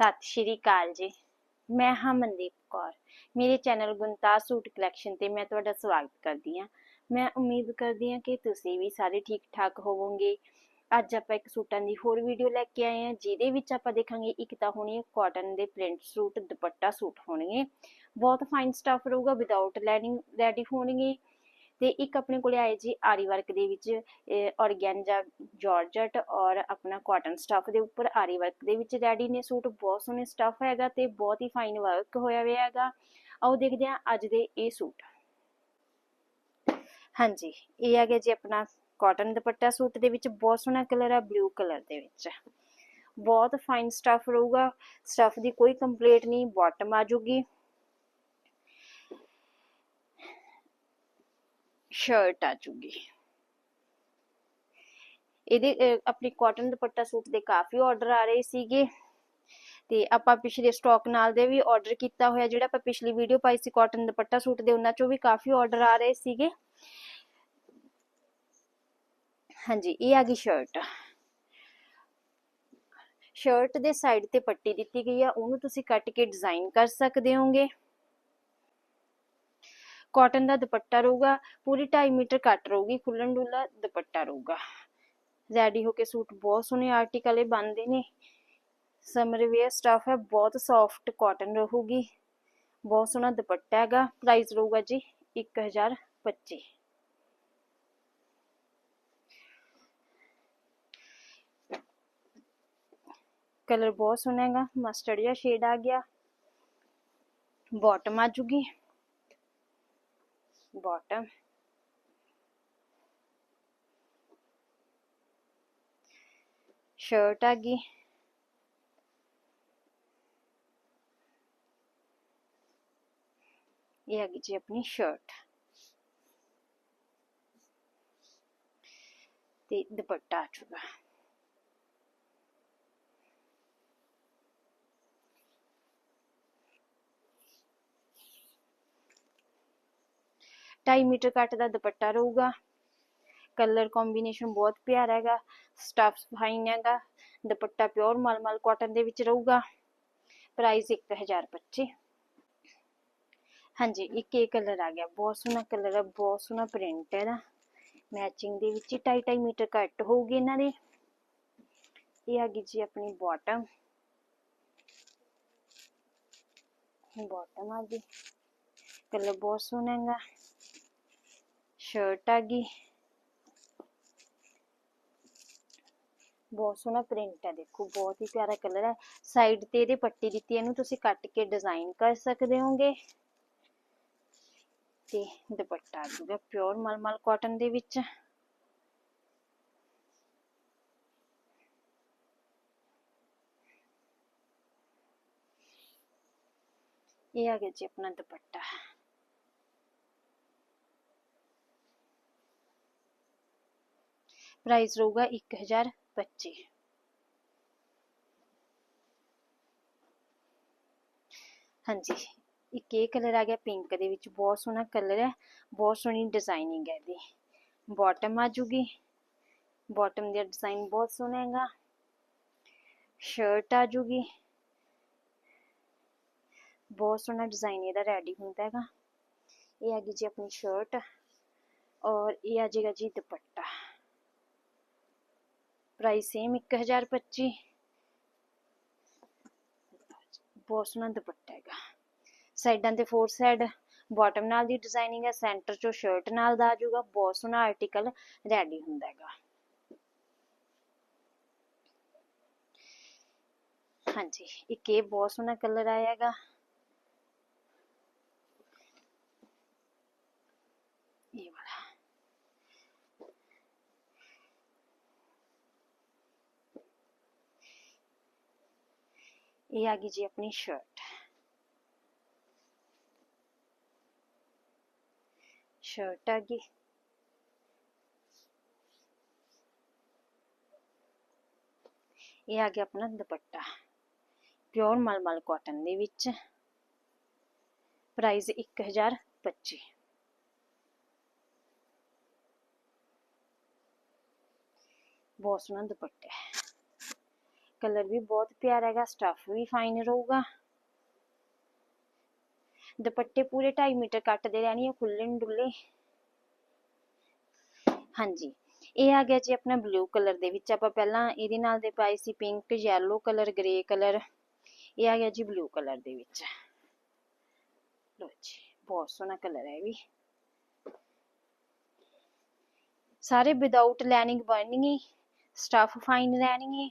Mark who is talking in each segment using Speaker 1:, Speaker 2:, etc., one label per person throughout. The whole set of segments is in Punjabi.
Speaker 1: ਸਤਿ ਸ਼੍ਰੀ ਅਕਾਲ ਜੀ। ਮੈਂ ਹਾਂ ਮਨਦੀਪ ਕੌਰ। ਮੇਰੇ ਚੈਨਲ ਗੁੰਤਾਜ ਸੂਟ ਕਲੈਕਸ਼ਨ ਤੇ ਮੈਂ ਤੁਹਾਡਾ ਸਵਾਗਤ ਕਰਦੀ ਹਾਂ। ਮੈਂ ਉਮੀਦ ਕਰਦੀ ਹਾਂ ਕਿ ਤੁਸੀਂ ਵੀ ਸਾਰੇ ਠੀਕ ਠਾਕ ਹੋਵੋਗੇ। ਅੱਜ ਆਪਾਂ ਇੱਕ ਸੂਟਾਂ ਦੀ ਹੋਰ ਵੀਡੀਓ ਲੈ ਕੇ ਆਏ ਹਾਂ, ਜਿਹਦੇ ਵਿੱਚ ਆਪਾਂ ਦੇਖਾਂਗੇ ਇੱਕ ਤਾਂ ਹੋਣੀ ਹੈ ਕਾਟਨ ਦੇ ਪ੍ਰਿੰਟ ਸੂਟ, ਦੁਪੱਟਾ ਸੂਟ ਹੋਣਗੇ। ਬਹੁਤ ਫਾਈਨ ਸਟਫ ਰਹੂਗਾ ਵਿਦਆਊਟ ਲੈਨਿੰਗ ਰੈਡੀ ਹੋਣਗੇ। ਤੇ ਇੱਕ ਆਪਣੇ ਕੋਲੇ ਆਏ ਜੀ ਆਰੀ ਵਰਕ ਦੇ ਵਿੱਚ ਔਰਗੈਂਜਾ, ਜਾਰਜਟ ਔਰ ਆਪਣਾ ਕਾਟਨ ਸਟਫ ਦੇ ਉੱਪਰ ਆਰੀ ਵਰਕ ਦੇ ਵਿੱਚ ਰੈਡੀ ਨੇ ਸੂਟ। ਬਹੁਤ ਸੋਹਣੇ ਸਟਫ ਹੈਗਾ ਤੇ ਬਹੁਤ ਹੀ ਫਾਈਨ ਵਰਕ ਹੋਇਆ ਹੋਇਆ ਹੈਗਾ। ਆਓ ਦੇਖਦੇ ਹਾਂ ਅੱਜ ਦੇ ਇਹ ਸੂਟ। ਹਾਂਜੀ, ਇਹ ਹੈਗਾ ਜੀ ਆਪਣਾ ਕਾਟਨ ਦੁਪੱਟਾ ਸੂਟ ਦੇ ਵਿੱਚ। ਬਹੁਤ ਸੋਹਣਾ ਕਲਰ ਆ ਬਲੂ ਕਲਰ ਦੇ ਵਿੱਚ। ਬਹੁਤ ਫਾਈਨ ਸਟਫ ਰਹੂਗਾ। ਸਟਫ ਦੀ ਕੋਈ ਕੰਪਲੀਟ ਨਹੀਂ ਬਾਟਮ ਆ ਜੂਗੀ। ਸ਼ਰਟ ਆ ਜੂਗੀ। ਇਹਦੇ ਆਪਣੀ ਕਾਟਨ ਦੁਪੱਟਾ ਸੂਟ ਦੇ ਕਾਫੀ ਆਰਡਰ ਆ ਰਹੇ ਸੀਗੇ। ਤੇ ਆਪਾਂ ਪਿਛਲੇ ਸਟਾਕ ਨਾਲ ਦੇ ਵੀ ਆਰਡਰ ਕੀਤਾ ਹੋਇਆ, ਜਿਹੜਾ ਆਪਾਂ ਪਿਛਲੀ ਵੀਡੀਓ ਪਾਈ ਸੀ ਕਾਟਨ ਦੁਪੱਟਾ ਸੂਟ ਦੇ, ਉਹਨਾਂ ਚੋਂ ਵੀ ਕਾਫੀ ਆਰਡਰ ਆ ਰਹੇ ਸੀਗੇ। ਹਾਂਜੀ, ਇਹ ਆ ਗਈ ਸ਼ਰਟ ਸ਼ਰਟ ਦੇ ਸਾਈਡ ਤੇ ਪੱਟੀ ਦਿੱਤੀ ਗਈ ਆ, ਉਹਨੂੰ ਤੁਸੀਂ ਕੱਟ ਕੇ ਡਿਜ਼ਾਈਨ ਕਰ ਸਕਦੇ ਹੋਗੇ। ਕਾਟਨ ਦਾ ਦੁਪੱਟਾ ਰਹੂਗਾ, ਪੂਰੀ 2.5 ਮੀਟਰ ਕੱਟ ਰਹੂਗੀ, ਖੁੱਲਣ ਡੁੱਲਾ ਦੁਪੱਟਾ ਰਹੂਗਾ। ਰੈਡੀ ਹੋ ਕੇ ਸੂਟ ਬਹੁਤ ਸੋਹਣੇ ਆਰਟੀਕਲ ਇਹ ਬਣਦੇ ਨੇ। ਸਮਰ ਵੇਅਰ ਸਟਫ ਹੈ, ਬਹੁਤ ਸੌਫਟ ਕਾਟਨ ਰਹੂਗੀ। ਬਹੁਤ ਸੋਹਣਾ ਦੁਪੱਟਾ ਹੈਗਾ ਪ੍ਰਾਈਸ ਰਹੂਗਾ ਜੀ 1025 ਕਲਰ ਬਹੁਤ ਸੋਹਣਾ ਹੈਗਾ ਮਸਟਰਡ ਜਿਹਾ ਸ਼ੇਡ ਆ ਗਿਆ। ਬਾਟਮ ਆ ਜੂਗੀ। bottom. ಶರ್ಟ್ ಆಗಿ ये आ गई जी अपनी शर्ट ते दुपट्टा आ चुका है ਢਾਈ ਮੀਟਰ ਕੱਟ ਦਾ ਦੁਪੱਟਾ ਰਹੂਗਾ। ਕਲਰ ਕੰਬੀਨੇਸ਼ਨ ਬਹੁਤ ਪਿਆਰਾ ਹੈਗਾ। ਸਟਫ ਫਾਈਨ ਹੈਗਾ। ਦੁਪੱਟਾ ਪਿਓਰ ਮਲਮਲ ਕਾਟਨ ਦੇ ਵਿੱਚ ਰਹੂਗਾ। ਪ੍ਰਾਈਸ 1025 ਹਾਂਜੀ, ਇੱਕ ਇਹ ਕਲਰ ਆ ਗਿਆ। ਬਹੁਤ ਸੋਹਣਾ ਕਲਰ ਹੈ ਬਹੁਤ ਸੋਹਣਾ ਪ੍ਰਿੰਟ ਹੈ ਦਾ ਮੈਚਿੰਗ ਦੇ ਵਿੱਚ 2.5 ਮੀਟਰ ਕੱਟ ਹੋਊਗੀ ਇਹਨਾਂ ਦੇ। ਇਹ ਆ ਗਈ ਜੀ ਆਪਣੀ ਬਾਟਮ ਬਾਟਮ ਆ ਗਈ। ਕਲਰ ਬਹੁਤ ਸੋਹਣਾ ਹੈਗਾ। ਸ਼ਰਟ ਆ ਗਈ। ਬਹੁਤ ਸੋਹਣਾ ਪ੍ਰਿੰਟ ਹੈ ਦੇਖੋ, ਬਹੁਤ ਹੀ ਪਿਆਰਾ ਕਲਰ ਹੈ ਸਾਈਡ ਤੇ ਇਹਦੇ ਪੱਟੀ ਦਿੱਤੀ ਇਹਨੂੰ, ਤੁਸੀਂ ਕੱਟ ਕੇ ਡਿਜ਼ਾਈਨ ਕਰ ਸਕਦੇ ਹੋਗੇ। ਤੇ ਦੁਪੱਟਾ ਆ ਜਾਊਗਾ ਪਿਓਰ ਮਲਮਲ ਕਾਟਨ ਦੇ ਵਿੱਚ। ਇਹ ਆ ਗਿਆ ਜੀ ਆਪਣਾ ਦੁਪੱਟਾ। ਪ੍ਰਾਈਸ ਰਹੂਗਾ 1025 ਹਾਂਜੀ, ਇੱਕ ਇਹ ਕਲਰ ਆ ਗਿਆ ਪਿੰਕ ਦੇ ਵਿੱਚ, ਬਹੁਤ ਸੋਹਣਾ ਕਲਰ ਹੈ, ਬਹੁਤ ਸੋਹਣੀ ਡਿਜ਼ਾਈਨਿੰਗ ਹੈ ਇਹਦੀ। ਬਾਟਮ ਆ ਜੂਗੀ ਬਾਟਮ ਦਾ ਡਿਜ਼ਾਈਨ ਬਹੁਤ ਸੋਹਣਾ ਹੈਗਾ। ਸ਼ਰਟ ਆ ਜੂਗੀ, ਬਹੁਤ ਸੋਹਣਾ ਡਿਜ਼ਾਈਨ ਇਹਦਾ ਰੈਡੀ ਹੁੰਦਾ ਹੈਗਾ। ਇਹ ਆ ਗਈ ਜੀ ਆਪਣੀ ਸ਼ਰਟ ਔਰ ਇਹ ਆ ਜਾਏਗਾ ਜੀ ਦੁਪੱਟਾ। ਪ੍ਰਾਈਸ ਸੇਮ 1025 ਬਹੁਤ ਸੋਹਣਾ ਦੁਪੱਟਾ ਹੈਗਾ। ਸਾਈਡਾਂ ਤੇ ਫੋਰ ਸਾਈਡ ਬਾਟਮ ਨਾਲ ਦੀ ਡਿਜ਼ਾਈਨਿੰਗ ਹੈ ਸੈਂਟਰ ਚੋਂ ਸ਼ਰਟ ਨਾਲ ਦਾ ਆ ਜਾਊਗਾ। ਬਹੁਤ ਸੋਹਣਾ ਆਰਟੀਕਲ ਰੈਡੀ ਹੁੰਦਾ ਹੈਗਾ। ਹਾਂਜੀ, ਇੱਕ ਇਹ ਬਹੁਤ ਸੋਹਣਾ ਕਲਰ ਆਇਆ ਹੈਗਾ ਇਹ ਵਾਲਾ ਇਹ ਆ ਗਈ ਜੀ ਆਪਣੀ ਸ਼ਰਟ ਸ਼ਰਟ ਆ ਗਈ ਇਹ ਆ ਗਿਆ ਆਪਣਾ ਦੁਪੱਟਾ ਪਿਓਰ ਮਲਮਲ ਕਾਟਨ ਦੇ ਵਿੱਚ ਪ੍ਰਾਈਸ 1025 ਬਹੁਤ ਸੋਹਣਾ ਦੁਪੱਟਾ ਹੈ ਕਲਰ ਵੀ ਬਹੁਤ ਪਿਆਰਾ ਹੈਗਾ ਸਟਫ ਵੀ ਫਾਈਨ ਰਹੂਗਾ ਦੁਪੱਟੇ ਪੂਰੇ 2.5 ਮੀਟਰ ਕੱਟਦੇ ਰਹਿਣੀ ਹੈ ਖੁੱਲੇ ਨੂੰ ਡੁੱਲੇ ਹਾਂਜੀ ਇਹ ਆ ਗਿਆ ਜੀ ਆਪਣਾ ਬਲੂ ਕਲਰ ਦੇ ਵਿੱਚ ਆਪਾਂ ਪਹਿਲਾਂ ਇਹਦੇ ਨਾਲ ਦੇ ਪਾਏ ਸੀ pink yellow colour grey colour ਇਹ ਆ ਗਿਆ ਜੀ ਬਲੂ ਕਲਰ ਦੇ ਵਿੱਚ ਲੋ ਜੀ ਬਹੁਤ ਸੋਹਣਾ ਕਲਰ ਹੈ ਇਹ ਵੀ ਸਾਰੇ ਵਿਦਆਊਟ ਲਾਈਨਿੰਗ ਬਣਨਗੇ ਸਟਫ ਫਾਈਨ ਰਹਿਣਗੇ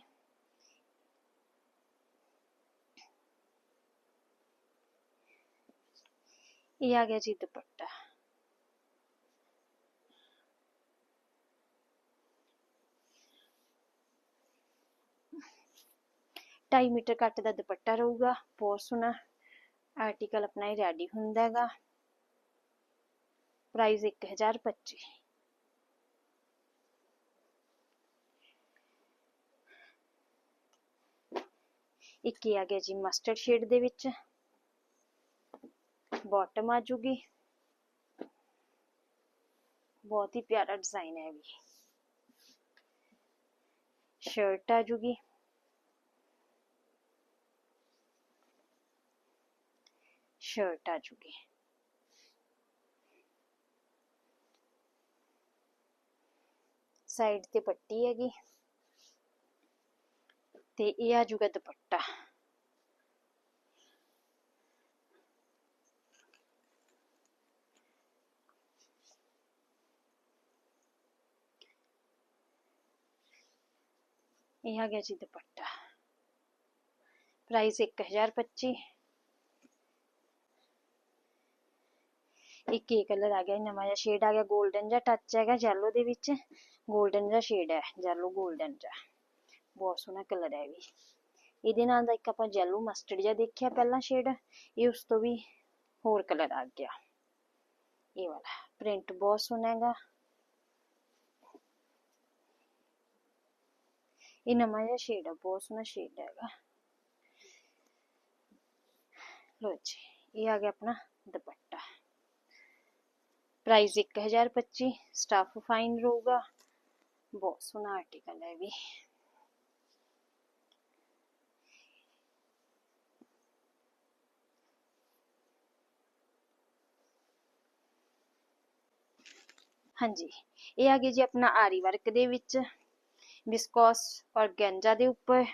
Speaker 1: ਇਹ ਆ ਗਿਆ ਜੀ ਦੁਪੱਟਾ। ਢਾਈ ਮੀਟਰ ਕੱਟ ਦਾ ਦੁਪੱਟਾ ਰਹੂਗਾ, ਬਹੁਤ ਸੋਹਣਾ। ਆਰਟੀਕਲ ਆਪਣਾ ਹੀ ਰੈਡੀ ਹੁੰਦਾ ਹੈਗਾ। ਪ੍ਰਾਈਸ 1025 ਇੱਕ ਹੀ ਆ ਗਿਆ ਜੀ ਮਸਟਰਡ ਸ਼ੇਡ ਦੇ ਵਿੱਚ। ਬਾਟਮ ਆ ਜੂਗੀ ਬਹੁਤ ਹੀ ਪਿਆਰਾ ਡਿਜ਼ਾਈਨ ਹੈ ਇਹ ਵੀ ਸ਼ਰਟ ਆ ਜੂਗੀ ਸ਼ਰਟ ਆ ਜੂਗੀ ਸਾਈਡ ਤੇ ਪੱਟੀ ਹੈਗੀ ਤੇ ਇਹ ਆ ਜੂਗਾ ਦੁਪੱਟਾ ਇਹ ਆ ਗਿਆ ਜੀ ਦੁਪੱਟਾ। ਪ੍ਰਾਈਸ 1025 ਇੱਕ ਇਹ ਕਲਰ ਆ ਗਿਆ ਨਵਾਂ ਜਿਹਾ ਸ਼ੇਡ ਆ ਗਿਆ 골ਡਨ ਜਿਹਾ ਟੱਚ ਹੈਗਾ yellow ਦੇ ਵਿੱਚ। 골ਡਨ ਜਿਹਾ ਸ਼ੇਡ ਹੈ, yellow 골ਡਨ ਜਿਹਾ। ਬਹੁਤ ਸੋਹਣਾ ਕਲਰ ਹੈ ਵੀ। ਇਹਦੇ ਨਾਲ ਦਾ ਇੱਕ ਆਪਾਂ yellow ਮਸਟਰਡ ਜਿਹਾ ਦੇਖਿਆ ਪਹਿਲਾਂ ਸ਼ੇਡ ਇਹ ਉਸ ਤੋਂ ਵੀ ਹੋਰ ਕਲਰ ਆ ਗਿਆ। ਇਹ ਵਾਲਾ ਪ੍ਰਿੰਟ ਬਹੁਤ ਸੋਹਣਾ ਹੈਗਾ। ਇਹ ਨਵਾਂ ਜਿਹਾ ਸ਼ੇਡ ਹੈ ਬਹੁਤ ਸੋਹਣਾ ਸ਼ੇਡ ਹੈਗਾ। ਲੋ ਜੀ, ਇਹ ਆ ਗਿਆ ਆਪਣਾ ਦੁਪੱਟਾ। ਪ੍ਰਾਈਸ 1025 ਸਟਫ ਫਾਈਨ ਰਹੂਗਾ। ਬਹੁਤ ਸੋਹਣਾ ਆਰਟੀਕਲ ਹੈ ਵੀ। ਹਾਂਜੀ, ਇਹ ਆ ਗਿਆ ਜੀ ਆਪਣਾ ਆਰੀ ਵਰਕ ਦੇ ਵਿੱਚ। ਵਿਸਕੋਸ ਔਰਗੈਂਜਾ ਦੇ ਉੱਪਰ।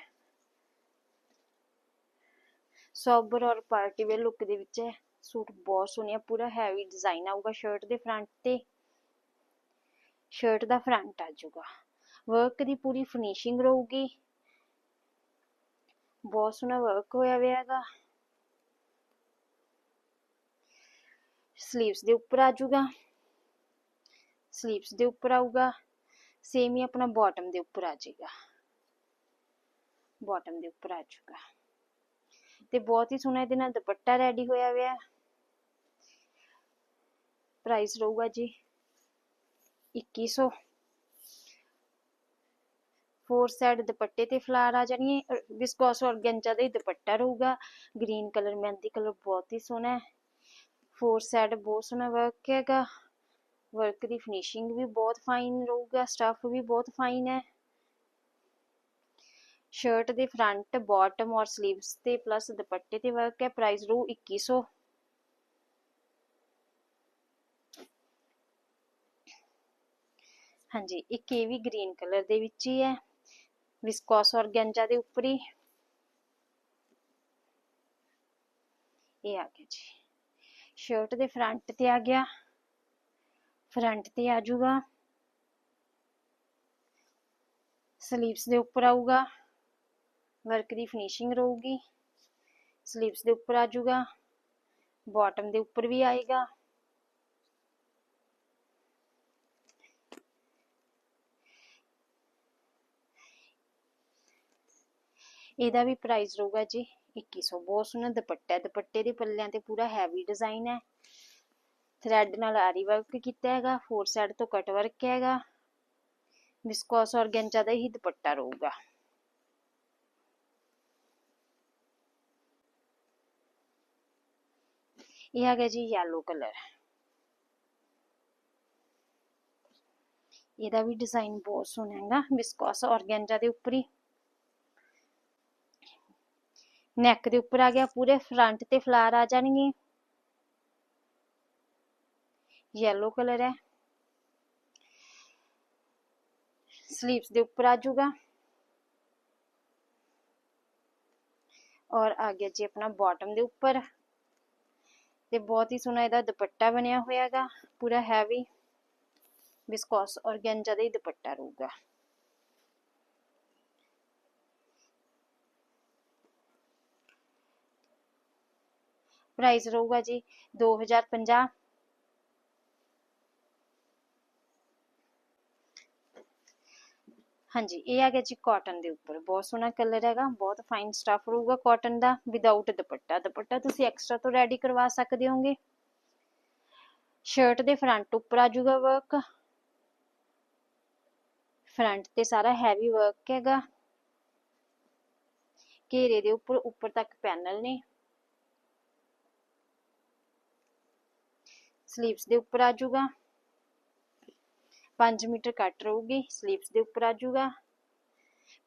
Speaker 1: ਸੋਬਰ ਔਰ ਪਾਰਟੀ ਵੇਅਰ ਲੁੱਕ ਦੇ ਵਿੱਚ ਹੈ ਸੂਟ ਬਹੁਤ ਸੋਹਣਾ ਪੂਰਾ ਹੈਵੀ ਡਿਜ਼ਾਈਨ ਆਊਗਾ ਸ਼ਰਟ ਦੇ ਫਰੰਟ ਤੇ। ਸ਼ਰਟ ਦਾ ਫਰੰਟ ਆ ਜਾਊਗਾ। ਵਰਕ ਦੀ ਪੂਰੀ ਫਿਨਿਸ਼ਿੰਗ ਰਹੂਗੀ। ਬਹੁਤ ਸੋਹਣਾ ਵਰਕ ਹੋਇਆ ਹੋਇਆ ਹੈਗਾ ਸਲੀਵਸ ਦੇ ਉੱਪਰ ਆ ਜਾਊਗਾ। ਸਲੀਵਸ ਦੇ ਉੱਪਰ ਆਊਗਾ। ਸੇਮ ਹੀ ਆਪਣਾ ਬਾਟਮ ਦੇ ਉੱਪਰ ਆ ਜਾਏਗਾ। ਬਾਟਮ ਦੇ ਉੱਪਰ ਆ ਜਾਊਗਾ। ਤੇ ਬਹੁਤ ਹੀ ਸੋਹਣਾ ਇਹਦੇ ਨਾਲ ਦੁਪੱਟਾ ਰੈਡੀ ਹੋਇਆ ਹੋਇਆ। ਹੈ ਪ੍ਰਾਈਸ ਰਹੂਗਾ ਜੀ 2100 ਫੋਰ ਸਾਈਡ ਦੁਪੱਟੇ ਤੇ ਫਲਾਰ ਆ ਜਾਣਗੇ। ਵਿਸਕੋਸ ਔਰਗੈਂਜਾ ਦਾ ਹੀ ਦੁਪੱਟਾ ਰਹੂਗਾ। ਗ੍ਰੀਨ ਕਲਰ ਮਹਿੰਦੀ ਕਲਰ ਬਹੁਤ ਹੀ ਸੋਹਣਾ ਹੈ। ਫੋਰ ਸਾਈਡ ਬਹੁਤ ਸੋਹਣਾ ਵਰਕ ਹੈਗਾ। ਵਰਕ ਦੀ ਫਿਨਿਸ਼ਿੰਗ ਵੀ ਬਹੁਤ ਫਾਈਨ ਰਹੂਗਾ ਸਟਫ ਵੀ ਬਹੁਤ ਫਾਈਨ ਹੈ। ਸ਼ਰਟ ਦੇ ਫਰੰਟ ਬਾਟਮ ਔਰ ਸਲੀਵਸ ਤੇ ਪਲੱਸ ਦੁਪੱਟੇ ਤੇ ਵਰਕ ਹੈ ਪ੍ਰਾਈਸ ਰੂ 2100 ਹਾਂਜੀ, ਇੱਕ ਇਹ ਵੀ ਗ੍ਰੀਨ ਕਲਰ ਦੇ ਵਿੱਚ ਹੀ ਹੈ ਵਿਸਕੋਸ ਔਰਗੈਂਜਾ ਦੇ ਉੱਪਰ ਹੀ। ਇਹ ਆ ਗਿਆ ਜੀ। ਸ਼ਰਟ ਦੇ ਫਰੰਟ ਤੇ ਆ ਗਿਆ। ਫਰੰਟ ਤੇ ਆ ਜਾਊਗਾ। ਸਲੀਵਸ ਦੇ ਉੱਪਰ ਆਊਗਾ। ਵਰਕ ਦੀ ਫਿਨਿਸ਼ਿੰਗ ਰਹੂਗੀ। ਸਲੀਵਸ ਦੇ ਉੱਪਰ ਆ ਜਾਊਗਾ। ਬਾਟਮ ਦੇ ਉੱਪਰ ਵੀ ਆਏਗਾ। ਇਹਦਾ ਵੀ ਪ੍ਰਾਈਸ ਰਹੂਗਾ ਜੀ 2100 ਬਹੁਤ ਸੋਹਣਾ ਦੁਪੱਟਾ ਦੁਪੱਟੇ ਦੇ ਪੱਲਿਆਂ ਤੇ ਪੂਰਾ ਹੈਵੀ ਡਿਜ਼ਾਈਨ ਹੈ। ਥ੍ਰੈਡ ਨਾਲ ਆਰੀ ਵਰਕ ਕੀਤਾ ਹੈਗਾ ਫੋਰ ਸਾਈਡ ਤੋਂ ਕਟ ਵਰਕ ਹੈਗਾ। ਵਿਸਕੋਸ ਔਰਗੈਂਜਾ ਦਾ ਹੀ ਦੁਪੱਟਾ ਰਹੂਗਾ। ਇਹ ਆ ਜੀ yellow ਕਲਰ ਇਹਦਾ ਵੀ ਡਿਜ਼ਾਈਨ ਬਹੁਤ ਸੋਹਣਾ ਹੈਗਾ ਵਿਸਕੋਸ ਔਰਗੈਂਜਾ ਦੇ ਉੱਪਰ। ਹੀ ਨੈਕ ਦੇ ਉੱਪਰ ਆ ਗਿਆ, ਪੂਰੇ ਫਰੰਟ ਤੇ ਫਲਾਰ ਆ ਜਾਣਗੇ। ਯੈਲੋ ਕਲਰ ਹੈ ਸਲੀਵਸ ਦੇ ਉੱਪਰ ਆ ਜਾਊਗਾ ਔਰ ਆ ਗਿਆ ਜੀ ਆਪਣਾ ਬਾਟਮ ਦੇ ਉੱਪਰ ਤੇ ਬਹੁਤ ਹੀ ਸੋਹਣਾ ਇਹਦਾ ਦੁਪੱਟਾ ਬਣਿਆ ਹੋਇਆਗਾ ਪੂਰਾ ਹੈਵੀ ਵਿਸਕੋਸ ਔਰਗੈਂਜਾ ਦਾ ਹੀ ਦੁਪੱਟਾ ਰਹੂਗਾ ਪ੍ਰਾਈਸ ਰਹੂਗਾ ਜੀ 2050 ਹਾਂਜੀ, ਇਹ ਆ ਗਿਆ ਜੀ ਕਾਟਨ ਦੇ ਉੱਪਰ। ਬਹੁਤ ਸੋਹਣਾ ਕਲਰ ਹੈਗਾ, ਬਹੁਤ ਫਾਈਨ ਸਟਫ ਰਹੂਗਾ ਕਾਟਨ ਦਾ ਵਿਦਆਊਟ ਦੁਪੱਟਾ। ਦੁਪੱਟਾ ਤੁਸੀਂ ਐਕਸਟਰਾ ਤੋਂ ਰੈਡੀ ਕਰਵਾ ਸਕਦੇ ਹੋਗੇ। ਸ਼ਰਟ ਦੇ ਫਰੰਟ ਉੱਪਰ ਆ ਜਾਊਗਾ ਵਰਕ ਫਰੰਟ ਤੇ ਸਾਰਾ ਹੈਵੀ ਵਰਕ ਹੈਗਾ। ਘੇਰੇ ਦੇ ਉੱਪਰ ਉੱਪਰ ਤੱਕ ਪੈਨਲ ਨੇ। ਸਲੀਵਸ ਦੇ ਉੱਪਰ ਆ ਜਾਊਗਾ। 5 ਮੀਟਰ ਕੱਟ ਰਹੂਗੀ ਸਲੀਵਸ ਦੇ ਉੱਪਰ ਆ ਜਾਊਗਾ।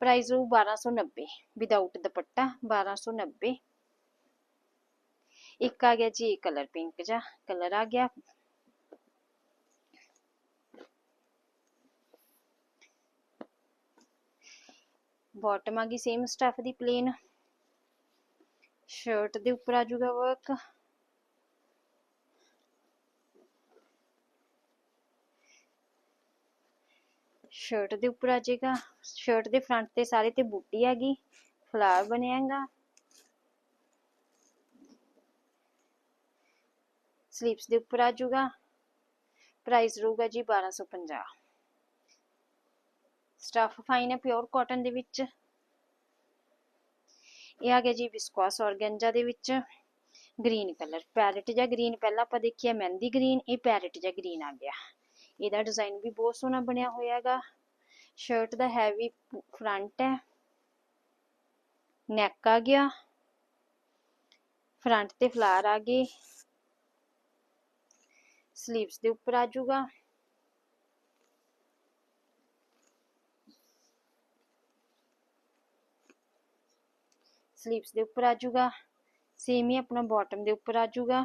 Speaker 1: ਪ੍ਰਾਈਸ ਰਹੂ 1290 ਵਿਦਆਊਟ ਦੁਪੱਟਾ 1290 ਇੱਕ ਆ ਗਿਆ ਜੀ ਕਲਰ ਪਿੰਕ ਜਾ ਕਲਰ ਆ ਗਿਆ। ਬਾਟਮ ਆ ਗਈ ਸੇਮ ਸਟਫ ਦੀ ਪਲੇਨ ਸ਼ਰਟ ਦੇ ਉੱਪਰ ਆ ਜਾਊਗਾ ਵਰਕ ਸ਼ਰਟ ਦੇ ਉੱਪਰ ਆ ਜਾਏਗਾ। ਸ਼ਰਟ ਦੇ ਫਰੰਟ ਤੇ ਸਾਰੇ ਤੇ ਬੂਟੀ ਹੈਗੀ। ਫਲਾਵਰ ਬਣਿਆ ਸਲੀਵਸ ਦੇ ਉੱਪਰ ਆ ਜਾਊਗਾ। ਪ੍ਰਾਈਸ ਰਹੂਗਾ ਜੀ 1250 ਸਟਫ ਫਾਈਨ ਹੈ ਪਿਓਰ ਕਾਟਨ ਦੇ ਵਿੱਚ। ਇਹ ਆ ਗਿਆ ਜੀ ਵਿਸਕੋਸ ਔਰਗੈਂਜਾ ਦੇ ਵਿੱਚ। ਗ੍ਰੀਨ ਕਲਰ ਪੈਰਟ ਜਾਂ ਗ੍ਰੀਨ ਪਹਿਲਾਂ ਆਪਾਂ ਦੇਖਿਆ, ਮਹਿੰਦੀ ਗ੍ਰੀਨ ਇਹ ਪੈਰਟ ਜਾਂ ਗ੍ਰੀਨ ਆ ਗਿਆ। ਇਹਦਾ ਡਿਜ਼ਾਈਨ ਵੀ ਬਹੁਤ ਸੋਹਣਾ ਬਣਿਆ ਹੋਇਆ ਹੈਗਾ। ਸ਼ਰਟ ਦਾ ਹੈਵੀ ਫਰੰਟ ਹੈ। ਨੈਕ ਆ ਗਿਆ। ਫਰੰਟ ਤੇ ਫਲਾਰ ਆ ਗਏ। ਸਲੀਵਸ ਦੇ ਉੱਪਰ ਆ ਜਾਊਗਾ। ਸਲੀਵਸ ਦੇ ਉੱਪਰ ਆ ਜਾਊਗਾ। ਸੇਮ ਹੀ ਆਪਣਾ ਬਾਟਮ ਦੇ ਉੱਪਰ ਆ ਜਾਊਗਾ।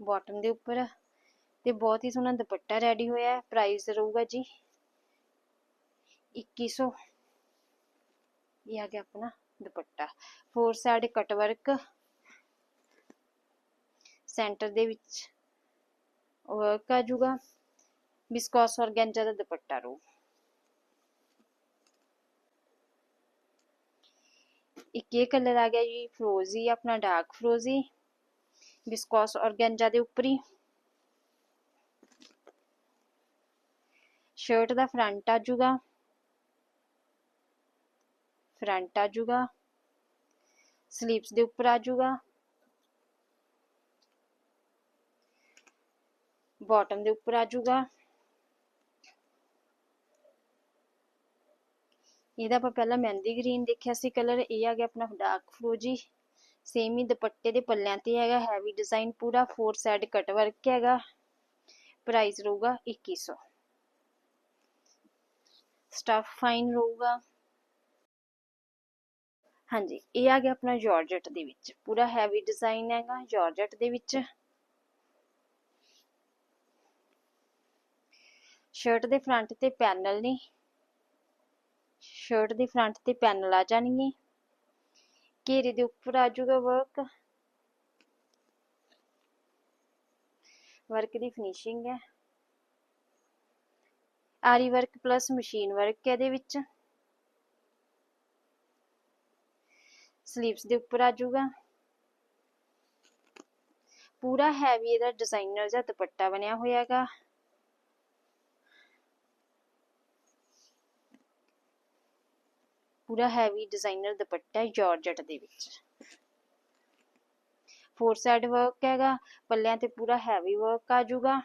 Speaker 1: ਬਾਟਮ ਦੇ ਉੱਪਰ ਤੇ ਬਹੁਤ ਹੀ ਸੋਹਣਾ ਦੁਪੱਟਾ ਰੈਡੀ ਹੋਇਆ ਹੈ। ਪ੍ਰਾਈਸ ਰਹੂਗਾ ਜੀ 2100 ਇਹ ਆ ਗਿਆ ਆਪਣਾ dupatta. Four side cut work centre ਦੇ ਵਿੱਚ ਵਰਕ ਆ ਜਾਊਗਾ। ਵਿਸਕੋਸ ਔਰਗੈਂਜਾ ਦਾ ਦੁਪੱਟਾ ਰਹੂ। ਇੱਕ ਇਹ ਕਲਰ ਆ ਗਿਆ ਜੀ ਫਰੋਜ਼ੀ ਆਪਣਾ ਡਾਰਕ ਫਰੋਜ਼ੀ ਬਿਸਕੋਸ ਔਰਗੈਂਜਾ ਦੇ ਉੱਪਰ ਹੀ। ਸ਼ਰਟ ਦਾ ਫਰੰਟ ਆ ਜੂਗਾ ਫਰੰਟ ਆ ਜੂਗਾ ਸਲੀਵਸ ਦੇ ਉੱਪਰ ਆ ਜਾਊਗਾ। ਬਾਟਮ ਦੇ ਉੱਪਰ ਆ ਜੂਗਾ ਇਹਦਾ ਆਪਾਂ ਪਹਿਲਾਂ ਮਹਿੰਦੀ ਗ੍ਰੀਨ ਦੇਖਿਆ ਸੀ ਕਲਰ ਇਹ ਆ ਗਿਆ ਆਪਣਾ ਡਾਰਕ ਫਰੋਜੀ ਸੇਮ ਹੀ ਦੁਪੱਟੇ ਦੇ ਪੱਲਿਆਂ ਤੇ ਹੈਗਾ ਹੈਵੀ ਡਿਜ਼ਾਈਨ ਪੂਰਾ ਫੋਰ ਸਾਈਡ ਕਟ ਵਰਕ ਹੈਗਾ। ਪ੍ਰਾਈਸ ਰਹੂਗਾ 2100 ਸਟਫ ਫਾਈਨ ਰਹੂਗਾ। ਹਾਂਜੀ, ਇਹ ਆ ਗਿਆ ਆਪਣਾ ਜਾਰਜਟ ਦੇ ਵਿੱਚ। ਪੂਰਾ ਹੈਵੀ ਡਿਜ਼ਾਈਨ ਹੈਗਾ ਜਾਰਜਟ ਦੇ ਵਿੱਚ। ਸ਼ਰਟ ਦੇ ਫਰੰਟ ਤੇ ਪੈਨਲ ਨੇ। ਸ਼ਰਟ ਦੇ ਫਰੰਟ ਤੇ ਪੈਨਲ ਆ ਜਾਣਗੇ। ਘੇਰੇ ਦੇ ਉੱਪਰ ਆ ਜਾਊਗਾ ਵਰਕ ਵਰਕ ਦੀ ਫਿਨਿਸ਼ਿੰਗ ਹੈ। ਆਰੀ ਵਰਕ ਪਲੱਸ ਮਸ਼ੀਨ ਵਰਕ ਹੈ ਇਹਦੇ ਵਿੱਚ। ਸਲੀਵਸ ਦੇ ਉੱਪਰ ਆ ਜਾਊਗਾ। ਪੂਰਾ ਹੈਵੀ ਇਹਦਾ ਡਿਜ਼ਾਈਨਰ ਜਿਹਾ ਦੁਪੱਟਾ ਬਣਿਆ ਹੋਇਆ ਹੈਗਾ ਪੂਰਾ ਹੈਵੀ ਡਿਜ਼ਾਈਨਰ ਦੁਪੱਟਾ ਜਾਰਜਟ ਦੇ ਵਿੱਚ। ਫੋਰ ਸਾਈਡ ਵਰਕ ਹੈਗਾ, ਪੱਲਿਆਂ ਤੇ ਪੂਰਾ ਹੈਵੀ ਵਰਕ ਆ ਜਾਊਗਾ।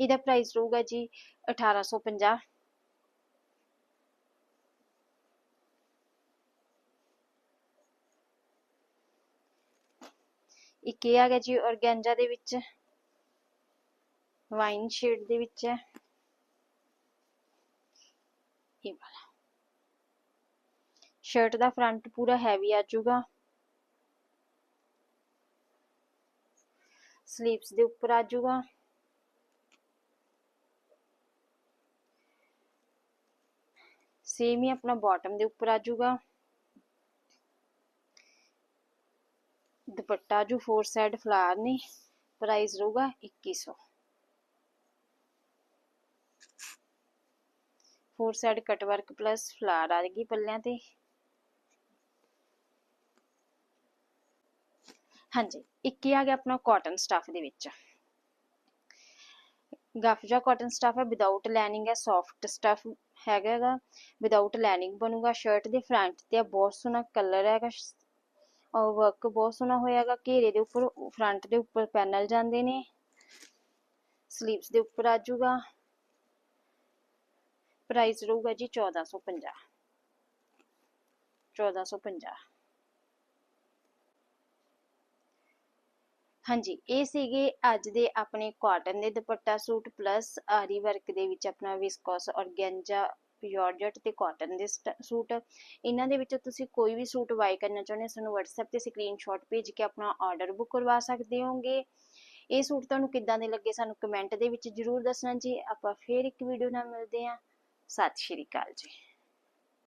Speaker 1: ਇਹਦਾ ਪ੍ਰਾਈਸ ਰਹੂਗਾ ਜੀ 1850 ਇੱਕ ਇਹ ਆ ਗਿਆ ਜੀ ਔਰਗੈਂਜਾ ਦੇ ਵਿੱਚ। ਵਾਈਨ ਸ਼ੇਡ ਦੇ ਵਿੱਚ ਹੈ। ਇਹ ਵਾਲਾ। ਸ਼ਰਟ ਦਾ ਫਰੰਟ ਪੂਰਾ ਹੈਵੀ ਆ ਜਾਊਗਾ। ਸਲੀਵਸ ਦੇ ਉੱਪਰ ਆ ਜਾਊਗਾ। ਸੇਮ ਹੀ ਆਪਣਾ ਬਾਟਮ ਦੇ ਉੱਪਰ ਆ ਜਾਊਗਾ। ਦੁਪੱਟਾ ਜੋ ਫੋਰ ਸਾਈਡ ਫਲਾਰ ਨੇ ਪ੍ਰਾਈਸ ਰਹੂਗਾ 2100 four side cut work plus ਫਲਾਰ ਆ ਗਈ ਪੱਲਿਆਂ ਤੇ। ਹਾਂਜੀ, ਇੱਕ ਆ ਗਿਆ ਆਪਣਾ ਕਾਟਨ ਸਟਫ ਦੇ ਵਿੱਚ। ਗਫਜਾ ਕਾਟਨ ਸਟਫ ਹੈ ਵਿਦਆਊਟ ਲਾਈਨਿੰਗ ਹੈ ਸੌਫਟ ਸਟਫ ਹੈਗਾ ਗਾ ਵਿਦਆਊਟ ਲਾਈਨਿੰਗ ਬਣੂਗਾ ਸ਼ਰਟ ਦੇ ਫਰੰਟ ਤੇ ਬਹੁਤ ਸੋਹਣਾ ਕਲਰ ਹੈਗਾ ਔਰ ਵਰਕ ਬਹੁਤ ਸੋਹਣਾ ਹੋਇਆਗਾ ਘੇਰੇ ਦੇ ਉੱਪਰ ਫਰੰਟ ਦੇ ਉੱਪਰ ਪੈਨਲ ਜਾਂਦੇ ਨੇ ਸਲੀਵਸ ਦੇ ਉੱਪਰ ਆ ਜਾਊਗਾ ਪ੍ਰਾਈਸ ਰਹੂਗਾ ਜੀ 1450 1450 ਹਾਂਜੀ, ਇਹ ਸੀਗੇ ਅੱਜ ਦੇ ਆਪਣੇ ਕਾਟਨ ਦੇ dupatta suit plus aari work ਦੇ ਵਿੱਚ ਆਪਣਾ ਵਿਸਕੋਸ ਔਰਗੈਂਜਾ ਜਾਰਜਟ ਤੇ ਕਾਟਨ ਦੇ ਸੂਟ। ਇਹਨਾਂ ਦੇ ਵਿੱਚੋਂ ਤੁਸੀਂ ਕੋਈ ਵੀ ਸੂਟ ਬਾਈ ਕਰਨਾ ਚਾਹੁੰਦੇ ਹੋ, ਸਾਨੂੰ WhatsApp ਤੇ ਸਕਰੀਨਸ਼ਾਟ ਭੇਜ ਕੇ ਆਪਣਾ ਆਰਡਰ ਬੁੱਕ ਕਰਵਾ ਸਕਦੇ ਹੋਗੇ। ਇਹ ਸੂਟ ਤੁਹਾਨੂੰ ਕਿੱਦਾਂ ਦੇ ਲੱਗੇ ਸਾਨੂੰ ਕਮੈਂਟ ਦੇ ਵਿੱਚ ਜਰੂਰ ਦੱਸਣਾ ਜੀ। ਆਪਾਂ ਫੇਰ ਇੱਕ ਵੀਡੀਓ ਨਾਲ ਮਿਲਦੇ ਹਾਂ। ਸਤਿ ਸ਼੍ਰੀ ਅਕਾਲ ਜੀ।